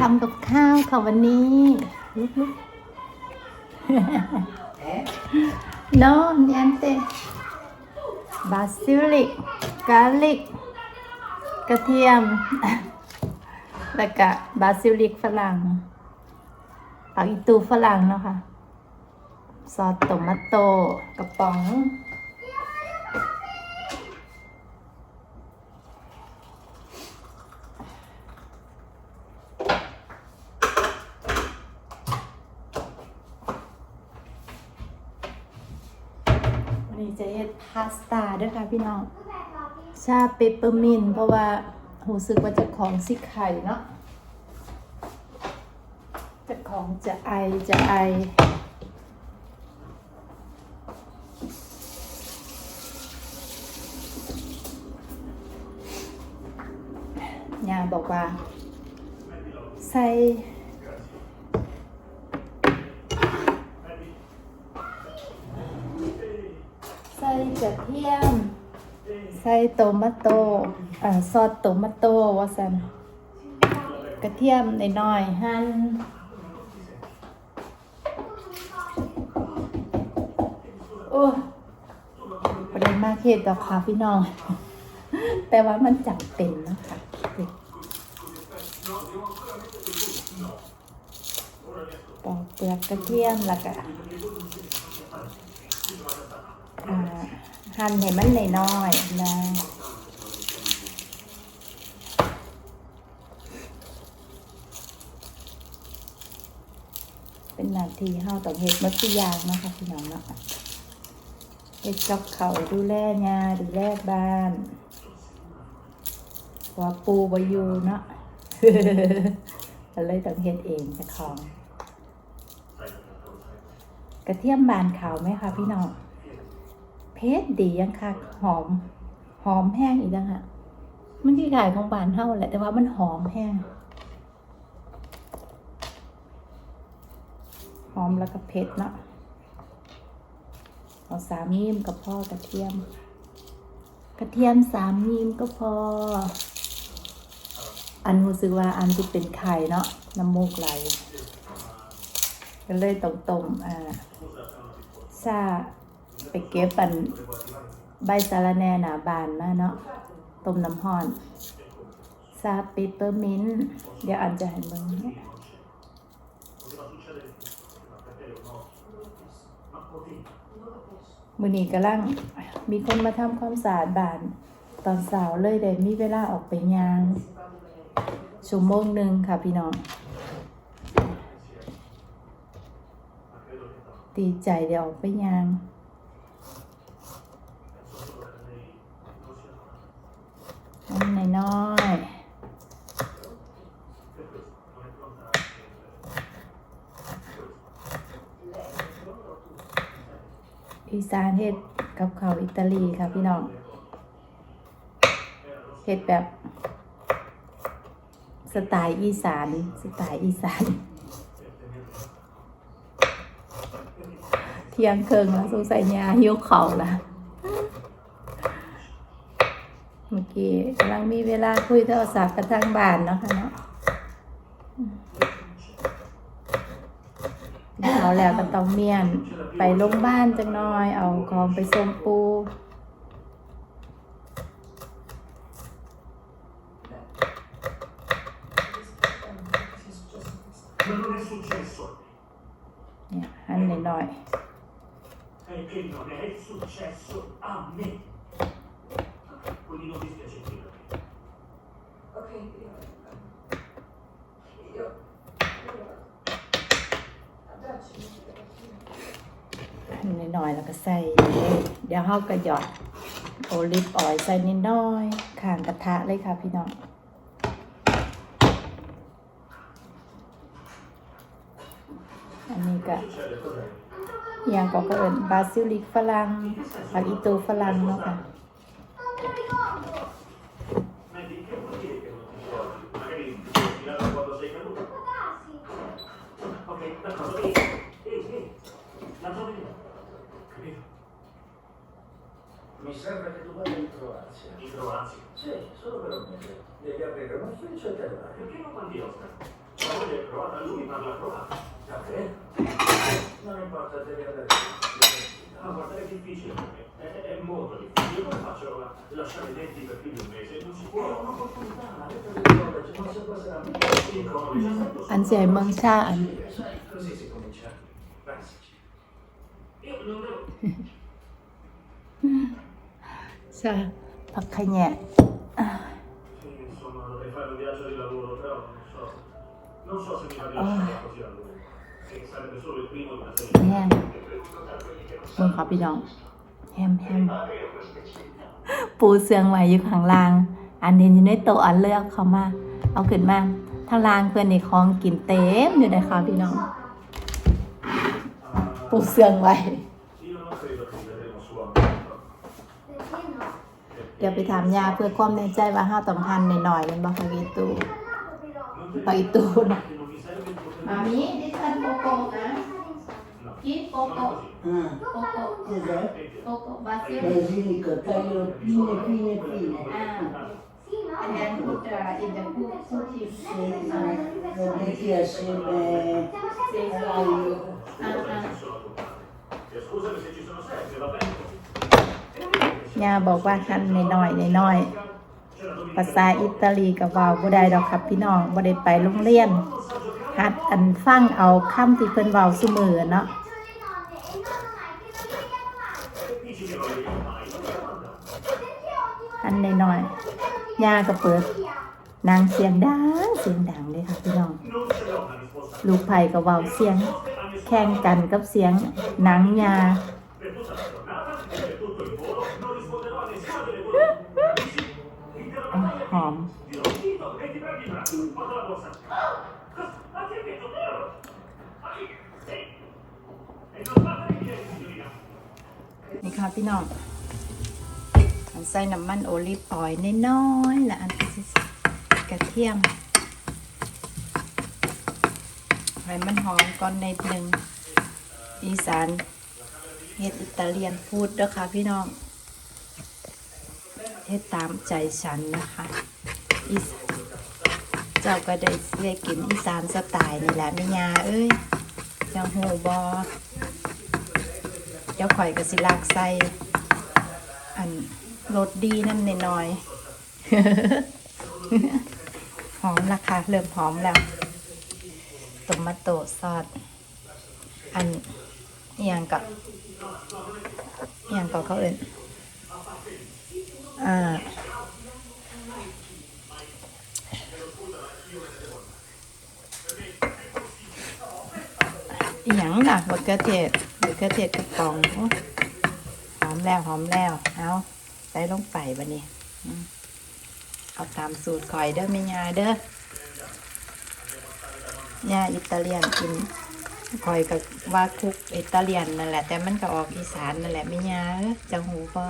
ทำกับข้าวค่ะวันนี้ลุกลุก no niente basilic garlic กระเทียม แล้วก็บาซิลิกฝรั่งผักอีตูฝรั่งเนาะคะซอสโตมัตโตกระป๋อง วั นนี้จะเฮ็ดพาสต้าด้วยค่ะพี่น้อง ชาเปปเปอร์มินเพราะว่าหูสึกว่าจะของสิไข่เนาะจะของจะไอจะไอยาบอกว่า ใส่ ใส่กระเทียม ใส่โตมัตโตอ่าซอสโตมัตโตว่าสันกระเทียมน้อยๆหั่นโอ้ประเด็นมากเฮ็ดดอกค่ะพี่น้อง แต่ว่ามันจำเป็นนะคะปอกเปลือกกระเทียมแล้วก็อ่า หั่นให้มันน้อยๆนะเป็นนาทีเฮาต้องเฮ็ดมัดทุกอย่างนะคะพี่น้องเนาะเฮ็ดกับเขาดูแลยาดูแลบ้านว่าปูบ่อยู่เนาะก็เลยต้องเฮ็ดเองจ้าของ กระเทียมบานขาวไหมคะพี่น้อง เพชรดียังค่ะหอม หอมแห้งอีกแล้วค่ะมันที่ขายของบานเท่าแหละแต่ว่ามันหอมแห้งหอมแล้วก็เผ็ดเนาะเอาสามมีมกับพ่อกระเทียม กระเทียมสามมีมก็พอ อันรู้สึกว่าอันที่เป็นไข่เนาะน้ำมูกไหลก็เลยต้มต้มๆอ่าซา ไปเก็บปันใบสาระแหน่หนาบานมาเนาะต้มน้ำห้อนซาเปปเปอร์มินต์เดี๋ยวอันจะเห็นมึงนี่ยมือนี้กำลังมีคนมาทำความสะอาดบ้าน ตอนสาร์เลยได้มีเวลาออกไปยางชั่วโมงหนึ่งค่ะพี่น้องดีใจเดี๋ยวออกไปยาง น้ำน้อยๆอีสานเฮ็ดกับข้าวอิตาลีค่ะพี่น้องเฮ็ดแบบ สไตล์อีสานสไตล์อีสานเที่ยงเคิงแล้วสงสัยยาหิวเข่าละ เมื่กำลังมีเวลาคุยโทรศัพท์กับทางบ้านเนาะค่ะเนาะเอาแล้วก็ต้องเมียนไปโรงพยาบาลจังน้อย เอาของไปส่งปูเนี่ยหันหน่อย me, è che non è successo a me. Quindi non dispiace dirlo. Ok, io... Io... Dacci. ๆหั่นหน่ อยแล้วก็ใส่ เดี๋ยวเฮาก็หยอดโอลิฟออยล์ใส่นิดน้อยข้างกระทะเลยค่ะพี่น้องอันนี้ก็อย่างก็เอิญบาซิลิกฝรั่งผักอีตูฝรั่งเนาะค่ะ mi sembra che tu vada in Croazia. In Croazia? Sì, solo per un mese. Devi avere un ufficio e terra. Perché non mandi Oscar? La moglie è croata, lui parla croato. Davvero? Non importa, devi andare via. No, guarda, è difficile per me. È, è molto difficile. Come faccio a lasciare i denti per più di un mese? Non si può. È un'opportunità. Cioè, non si può essere Anzi, è mancato. Così si comincia. Pensaci. Io non devo... ชาผักขะแยะ Sì, insomma, dovrei fare un viaggio di lavoro, però non so. Non so se mi va di lasciare così a lui. E sarebbe solo il primo di una serie. แห้งเมืองขอพี่น้องแฮมแฮมปูเสืองไว้อยู่ข้างล่าง อันนี้อยู่ในโต๊ะอันเลือกเขามา เอาขึ้นมาทางล่างเพื่อนในคลองกินเต็มอยู่นะคะพี่น้อง ปูเสืองไว้ เดี๋ยวไปถามยาเพื่อความแน่ใจว่าห้าต้องทานหน่อยๆมันบอกไปอีตูไปอีตูนะ che non mi serve il potere มามีดิฉันโกโก้นะกินโกโก้ Ah, โกโก้ cos'è? โกโก้บาซิล Basilico, taglialo fine, fine, fine. อ่า and then put uh, in the cook cook it Sì, ma lo metti assieme all'aglio. อ่าอ่า sono culpabile. E scusami se ci sono sette, va bene? ยาบอกว่าหั่นน้อยๆน้อยๆภาษาอิตาลีกับว่าวบ่ได้ดอกครับพี่น้องบ่ได้ไปโรงเรียนหัดอันฟังเอาคำที่เพิ่นเว้าซุมือเนาะอันน้อยๆยาก็เปิดนางเสียงดังเสียงดังเลยค่ะพี่น้อง ลูกไผ่ก็เว้าเสียง แข่งกันกับเสียงหนังยา นี่ค่ะพี่น้องอันใส่น้ำมันโอลิฟออยล์น้อยๆและอันกระเทียมให้มันหอมก่อนในหนึ่งอีสานเฮ็ดอิตาเลียนพูดเด้อค่ะพี่น้อง เฮ็ดตามใจฉันนะคะอีสเจ้าก็ได้ได้กินอีสานสไตล์นี่แหละแม่ยาเอ้ยเจังหูบอเดี๋ยวข่อยก็สิลากใส่อันรสดีนั่นหน่อยหอมราคาเริ่มหอมแล้วตมาโตซอสอันอย่างกับอย่างกับเขาเอื่น อ่าอหย่างล่ะมะเขือเทศมะเขือเทศกระป๋องหอมแล้วหอมแล้วเอาใส่ลงไปบันนี้อืมเอาตามสูตรข่อยเด้อแม่ยาเด้อยาอิตาเลียนกินข่อยกับว่าคุกอิตาเลียนนั่นแหละ แต่มันก็ออกอีสานนั่นแหละแม่ยาเอ้อเจ้าหูก็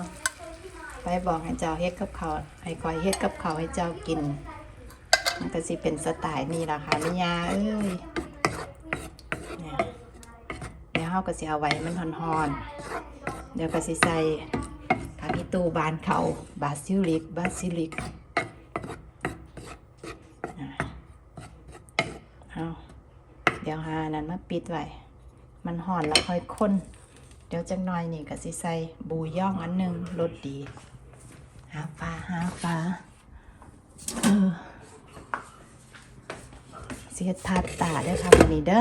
ไปบอกให้เจ้าเฮ็ดกับเขาให้ข่อยเฮ็ดกับเขาให้เจ้ากิน มันก็สิเป็นสไตล์นี้ล่ะค่ะแม่ยาเอ้ยเนี่ยเดี๋ยวเราก็สิเอาไว้มันหอนๆเดี๋ยวก็สิใส่ผักอีตูบานเขาบาซิลิกบาซิลิกอะเอาเดี๋ยวหานั้นมาปิดไว้มันห่อนแล้วค่อยค้น เดี๋ยวจังหน่อยนี่ก็สิใส่บูย่องอันหนึงรสดี หาปลาหาปลาเออเสียทาดตาเด้อค่ะวันนี้เด้อ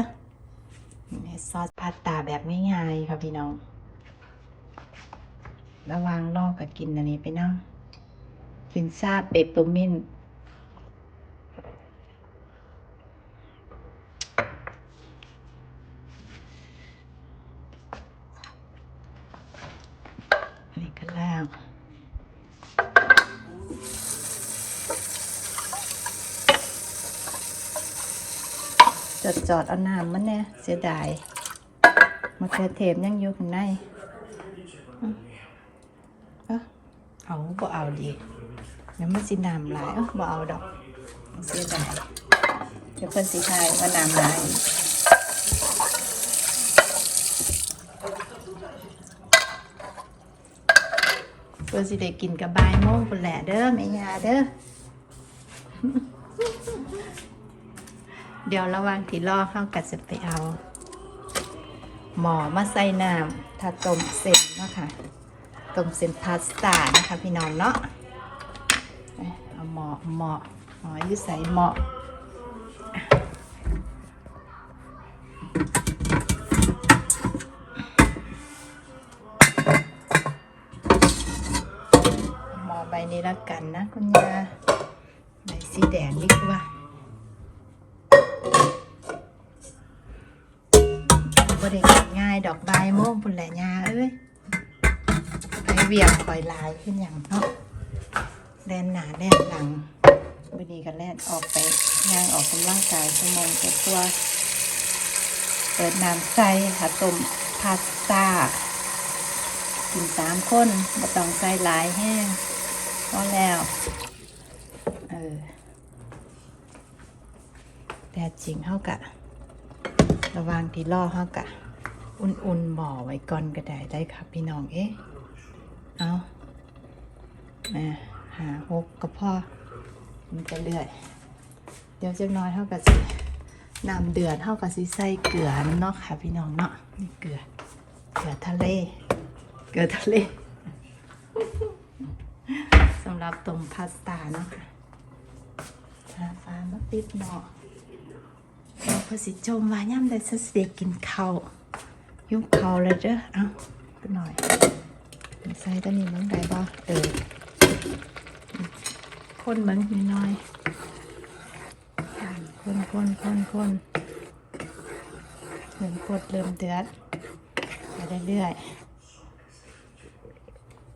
นี่ซอสพาสต้าแบบง่ายๆค่ะพี่น้อง ระหวางลอกกับกินอันนี้ไปนั่งฟินซ่าเปปเปอร์มินต์นี่ก็แล้ว จอดจอดเอาน้ำมันเนี่ยเสียดายมะเขือเทศยังอยู่ข้างในอืมเอ้อเอาบ่เอาดีเดี๋ยวมันสิน้ำหลายเอ้อบ่เอาดอก เสียดายเดี๋ยวเพิ่นสิทายว่าน้ำหลายเพิ่นสิได้กินกับบ่ายโมงพุ่นแหละเด้อแม่ยาเด้อ เดี๋ยวระหว่างที่รอเข้ากัจะไปเอา หมอมาใส่น้ำถ้าต้มเส้นเนาะค่ะต้มเส้นพาสต้านะคะพี่น้องเนาะเอาหมอหมอหมออยู่ใส่หมอหมอใบนี้ล้วกันนะคุณยาใบสีแดงดีกว่า บ่ได้กินง่ายดอกใบโม่งพุ่นแหละยาเอ้ยไปเวียงคอยลายขึ้นอย่างเนาะแล่นหนาแล่นหลังวันนี้ก็แล่นออกไปย่างออกกำลังกายชั่วโมงกว่าๆเปิดน้ำใส่ค่ะต้มพาสต้ากินสามคนบ่ต้องใส่หลายแห้งพอแล้ว เออแต่จริงเท่ากับ ระวางที่ล่อเขากะอุ่นๆหมอไว้ก่อนก็ได้ได้ครับพี่น้องเอ๊ะเอานะหาหกก็พอมันจะเลื่อย เดี๋ยวจะน้อยเท่ากับสิน้ำเดือดเท่ากับสิใส่เกลือเนาะค่ะพี่น้องเนาะนี่เกลือเกลือทะเล เกลือทะเลสำหรับต้มพาสต้าเนาะค่ะชาฟ้ามาปิดหม้อ เราพอสิจมว่าย่ำได้สเสด็จกินข้าวยุ่งข้าวเลยเด้อเอาไปหน่อยใส่ตัวนี้มันได้บ่เออคนเหมือนน้อยๆคนคนคนคนเริ่มกดเริ่มเดือดไปเรื่อยๆ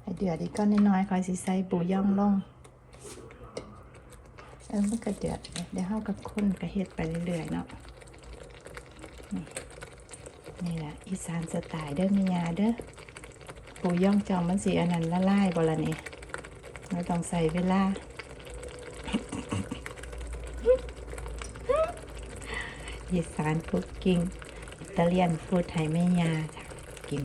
ให้เดือดอีกก้อนน้อยๆคอยสิใส่ปูย่องลง ออมันก็เดือดเดี๋ยวเฮากับคนก็เฮ็ดไปเรื่อยๆเนาะนี่นี่แหละอีสานสไตล์เด้อมียาเด้อปูย่องจอมมันสีอันนั้นละลายบ่ละนี่เราต้องใส่เวลาอีสานคุกกิ้งอิตาเลียนฟูดไทยแม่ยาค่ะกิน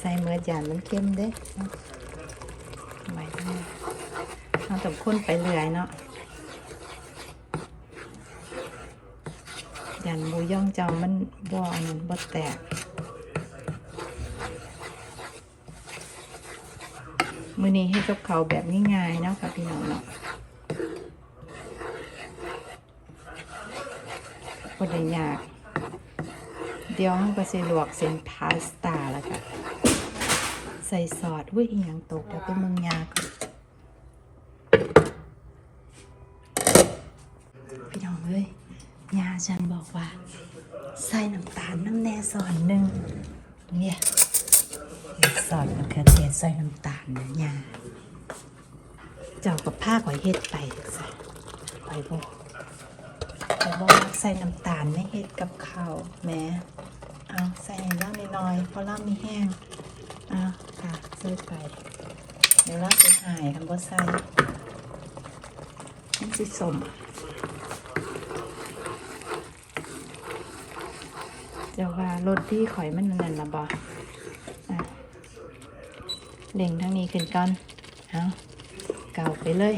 ใส่เมื่อจานมันเข้มเด้เนาะไว้เราต้องค้นไปเรื่อยเนาะยันหมูย่องเจ้ามันบ่อนั้นบ่แตกมือนี้ให้กับเขาแบบง่ายๆเนาะค่ะพี่น้องเนาะบ่ได้ยาก เดี๋ยวเราก็สิลวกเส้นพาสต้า ใส่ซอสอุ้ยอีหยังตกเดี๋ยวไปเมืองยาก่อนพี่น้องเอ้ยยาฉันบอกว่า ใส่น้ำตาลน้ำแน่ซอนหนึ่งเนี่ยซอสมะเขือเทศใส่น้ำตาลนะยาเจ้ากับผ้าข่อยเฮ็ดไปใส่ไปบ่แต่บอกใส่น้ำตาลไม่เฮ็ดกับข้าวแม้เอาใส่ให้เล่าน้อยๆเพราะเล่ามีแห้งอะ ใส่ไป เดี๋ยวเราจะหายคำว่าใส่มันสิสมเดี๋ยว่ารถที่ข่อยมันนั่นละบออ่เล่งทางนี้ขึ้นก่อน เอาเก่าไปเลย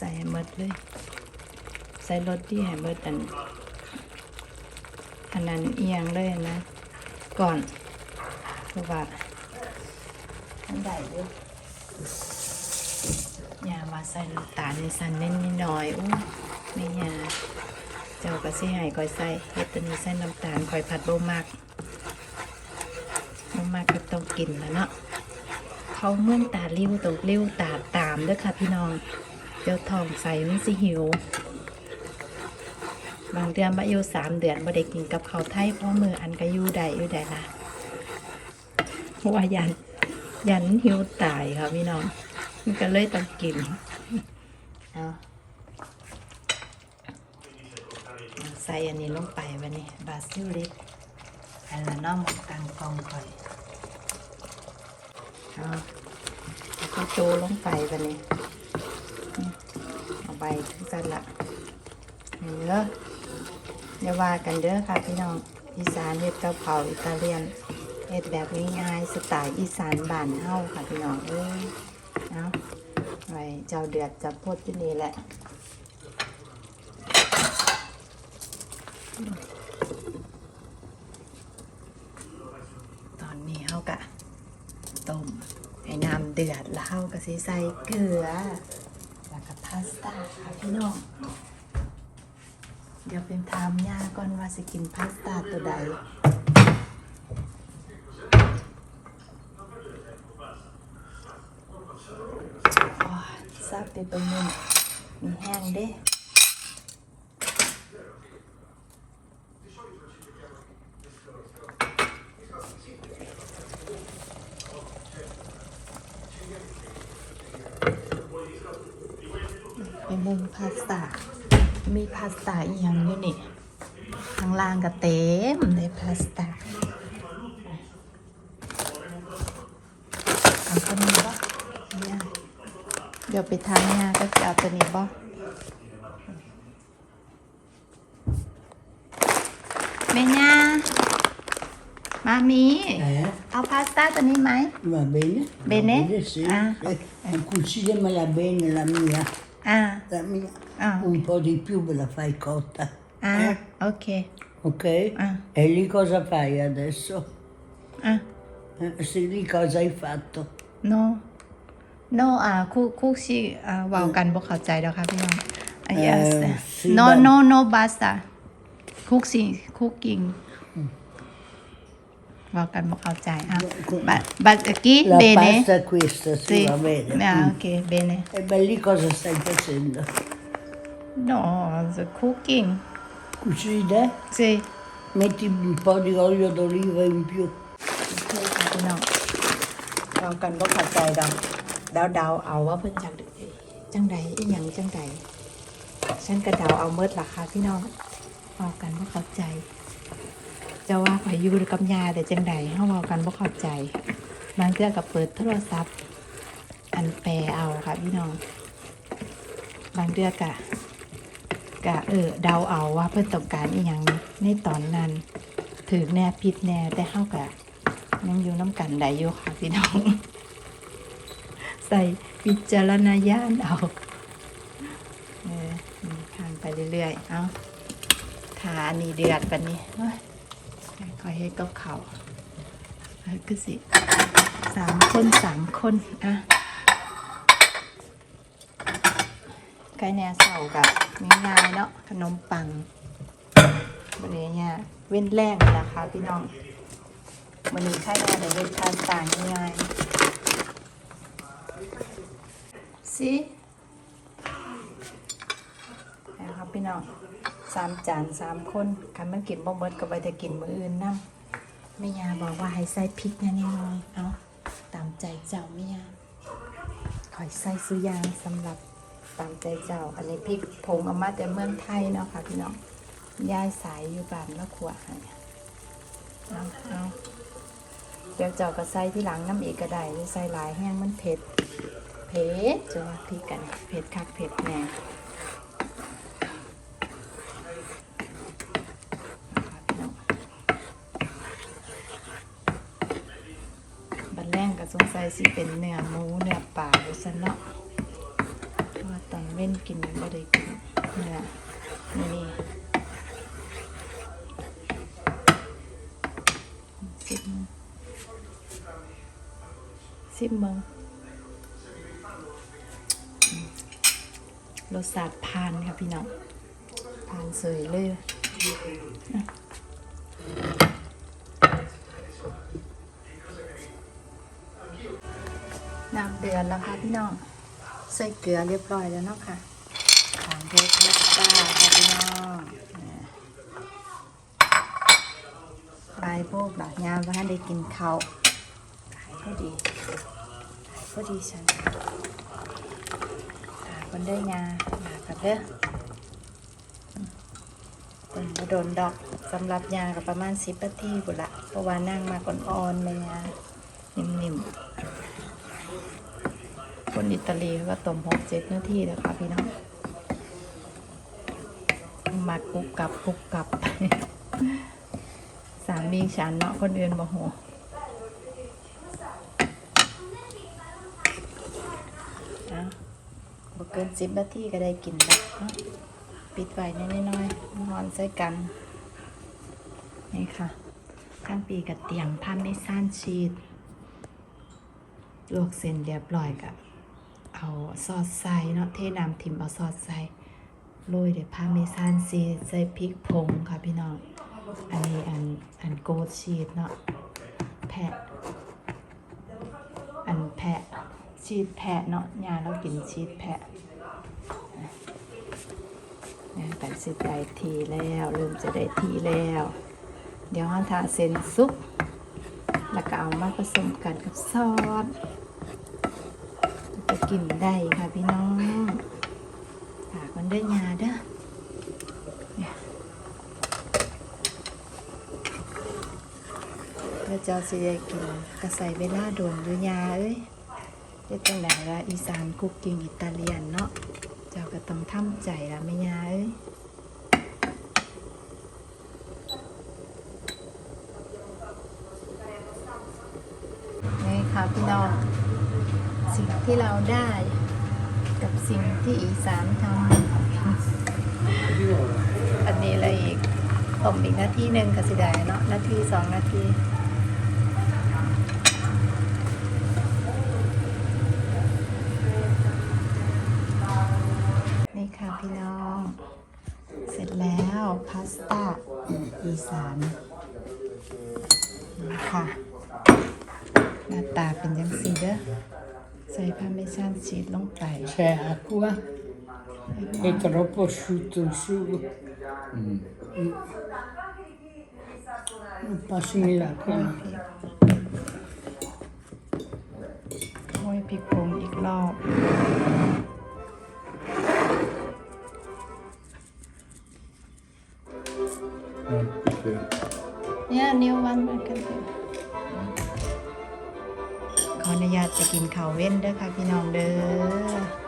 ใส่ให้หมดเลย ใส่รถที่ให้หมดอันอันนั้นเอียงเลยนะ ก่อนเพราะว่าอันใดเลยอย่ามาใส่น้ำตาลในสันเน้นนิดหน่อยอู้ไม่ยาเจ้าก็สิให้คอยใส่เฮ็ดตัวนี้ใส่น้ำตาลคอยผัดบ่มากบ่มากก็ต้องกินแล้วเนาะเขาเมื่อนตาลิ้วตกลิ้วตาตามเด้อค่ะพี่น้องเดี๋ยวท้องใส่มันสิหิว บางเดือนมาอยู่สามเดือนบ่ได้กินกับเขาไทยเพราะมืออันก็อยู่ได้อยู่ได้ละเพราะว่ายันยันหิวตายค่ะพี่น้อง มันก็เลยต้องกินเอาใส่อันนี้ลงไปวันนี้บาซิลิกอันละน้องมันตังกองข่อยเอาแล้วก็โจลงไปวันนี้เอาไปทุกสันละเนื้อ อย่าว่ากันเด้อค่ะพี่น้องอีสานเฮ็ดกับเขาอิตาเลียนเฮ็ดแบบง่ายๆสไตล์อีสานบ้านเฮาค่ะพี่น้องเอ้ยเนาไว้เจ้าเดือดจับพดที่นี่แหละตอนนี้เฮากะต้มให้น้ำเดือดแล้วเฮาก็สิใส่เกลือแล้วก็พาสต้าค่ะพี่น้อง เดี๋ยวเป็นถามย่าก่อนว่าสิกินพาสต้าตัวใดโอ้ยซับไปตรงนี้มีแห้งเด้ไปมุมพาสต้า มีพาสต้าอีกอย่างอยู่นี่ข้างล่างก็เต็มเลยพาสต้าเอาตัวนี้บ่เนี่ยเดี๋ยวไปทางงานก็จะเอาตัวนี้บ่แม่ย่ามามี Eh? เอาพาสต้าตัวนี้ไหม Va bene? Bene? Va bene, sì. Ah. Eh, Cucinemela bene la mia. อ่า La mia. Ah. Un po' di più me la fai cotta. อ่าโอเค Ok? Ah. E lì cosa fai adesso? อะ Eh, sì, lì cosa hai fatto? no no อ่าคู่คู่ชีอ่าเว้ากันบ่เข้าใจแล้วค่ะพี่น้องอะ yes เอ่อ see no that- no no basta คุกสิคุกกิ้งเว้ากันบ่เข้าใจอะบัดบัดกี้ La เบเน pasta è questa, sì, sì va bene. อ่า Mm. โอเคเบเน E beh, lì cosa stai facendo? No the cooking Cucine? sì Metti un po' di olio d'oliva in più. โอเคค่ะพี่น้องเว้ากันบ่เข้าใจดอกเดาๆเอาว่าเพิ่นจักจังใดอีหยังจังใดฉันกระเดาเอาเมิดล่ะค่ะพี่น้องเอากันว่าเข้าใจ จะว่าข่อยอยู่กับยาแต่จังใดเฮาเอากันว่าเข้าใจ บางเทื่อก็เปิดโทรศัพท์ อันแปลเอาค่ะพี่น้อง บางเทื่อกะ กะเออเดาเอาว่าเพื่อนต้องการอีหยังในตอนนั้น ถือแน่ผิดแน่แต่เฮากะยังอยู่น้ำกันได้อยู่ค่ะพี่น้อง ใส่วิจารณญาณเอาเออทานไปเรื่อยๆ เอาทาอันนี้เดือดปันนี้คอยให้กับเขาคือสิสามคนสามคนอะ ไก่แหนเสากับง่ายๆเนาะขนมปังบริเนี้ยเว้นแรงเลยนะคะพี่น้องมันนี้ไข่แหนียวเว้นทานต่างง่ายสินะครับพี่น้องสามจานสามคนคันมันกินบ่เบิดก็ไปแต่กินมืออื่นนํแม่ยาบอกว่าให้ใส่พริกแน่ๆเลยเอาตามใจเจ้าแม่ยาขอยใส่สุอยางสำหรับ ตามใจเจ้า อันนี้พริกผงเอามาแต่เมืองไทยเนาะค่ะพี่น้องยายสายอยู่บ้านแล้วขวให้เอาเอาเดี๋ยวเจ้าก็ใส่ที่หลังน้ำอีกก็ได้ใส่หลายแห้งมันเผ็ด เผ็ดจะว่าพริกกันเผ็ดคักเผ็ดแน่บันแรงก็สงสัยสิเป็นเนื้อหมูเนื้อปลาหรือซะเนาะ เว้นกินบ่ได้กินเนื้อนี่สิบโมงสิบโมงรสชาติผ่านค่ะพี่น้องผ่านเสยเลยน้ำเดือดแล้วค่ะพี่น้อง ใส่เกลือเรียบร้อยแล้วเนาะค่ะขางเทสพาสต้าค่ะพี่น้องบายพวกแบบยามว่าได้กินข้าขายพอดีขายพอดีฉันหาคนได้ยาหากันเด้อเป็นบโดนดอกสำหรับยากับประมาณสิบนาทีบุละเพราะว่านั่งมาก่อนอ่อนๆเลยยานิ่มๆ คนอิตาลีเขาก็ต้มหกเจ็ดนาทีแล้วค่ะพี่น้องมมากุกกับกุกกับ สามีฉันเนาะคนอื่นบ่โหเอาบ่เกินสิบนาทีก็ได้กินแล้วปิดไว้น้อยนอนใส่กัน นี่ค่ะข้างปีกับเตียงพาเมซานชีสลวกเส้นเรียบร้อยกับ เอาซอสใส่เนาะเทน้ำทิมเอาซอสใส่โรยด้วยพาเมซานชีสใส่พริกผงค่ะพี่น้อง อันนี้อันอันโกดชีสเนาะแพะ อันแพะชีสแพะเนาะยาเรากินชีสแพะเนี่ยแต่สิได้ทีแล้วเริ่มจะได้ทีแล้ว เดี๋ยวเราทาเส้นซุปแล้วก็เอามาผสมกันกับซอส กินได้ค่ะพี่น้องฝากมันด้วยยาเด้อเจ้าเจ้าสิได้กินก็ใสเวลาโดนด้วยยาเอ้ยเฮ็ดจังไดละอีสานคุกกิ้งอิตาเลียนเนาะ เจ้าก็ต้องทำใจละแม่ยาเอ้ยนี่ค่ะพี่น้อง สิ่งที่เราได้ กับสิ่งที่อีสานทำอันนี้อะไรอีกต้มอีกนาทีหนึ่งก็สิได้เนาะนาทีสองนาทีนี่ค่ะพี่น้อง เสร็จแล้วพาสต้าอีสานนี่ค่ะหน้าตาเป็นยังสีเด้อ ใส่พาเมซานชีสลงไป C'è acqua e troppo asciutto il sugo. Passami l'acqua. โอ้ยพริกผงอีกรอบเนี่ยนิ้ววันมากันเถอะขออนุ ญาตจะกินข้าวเว้นเด้อค่ะพี่น้องเด้อ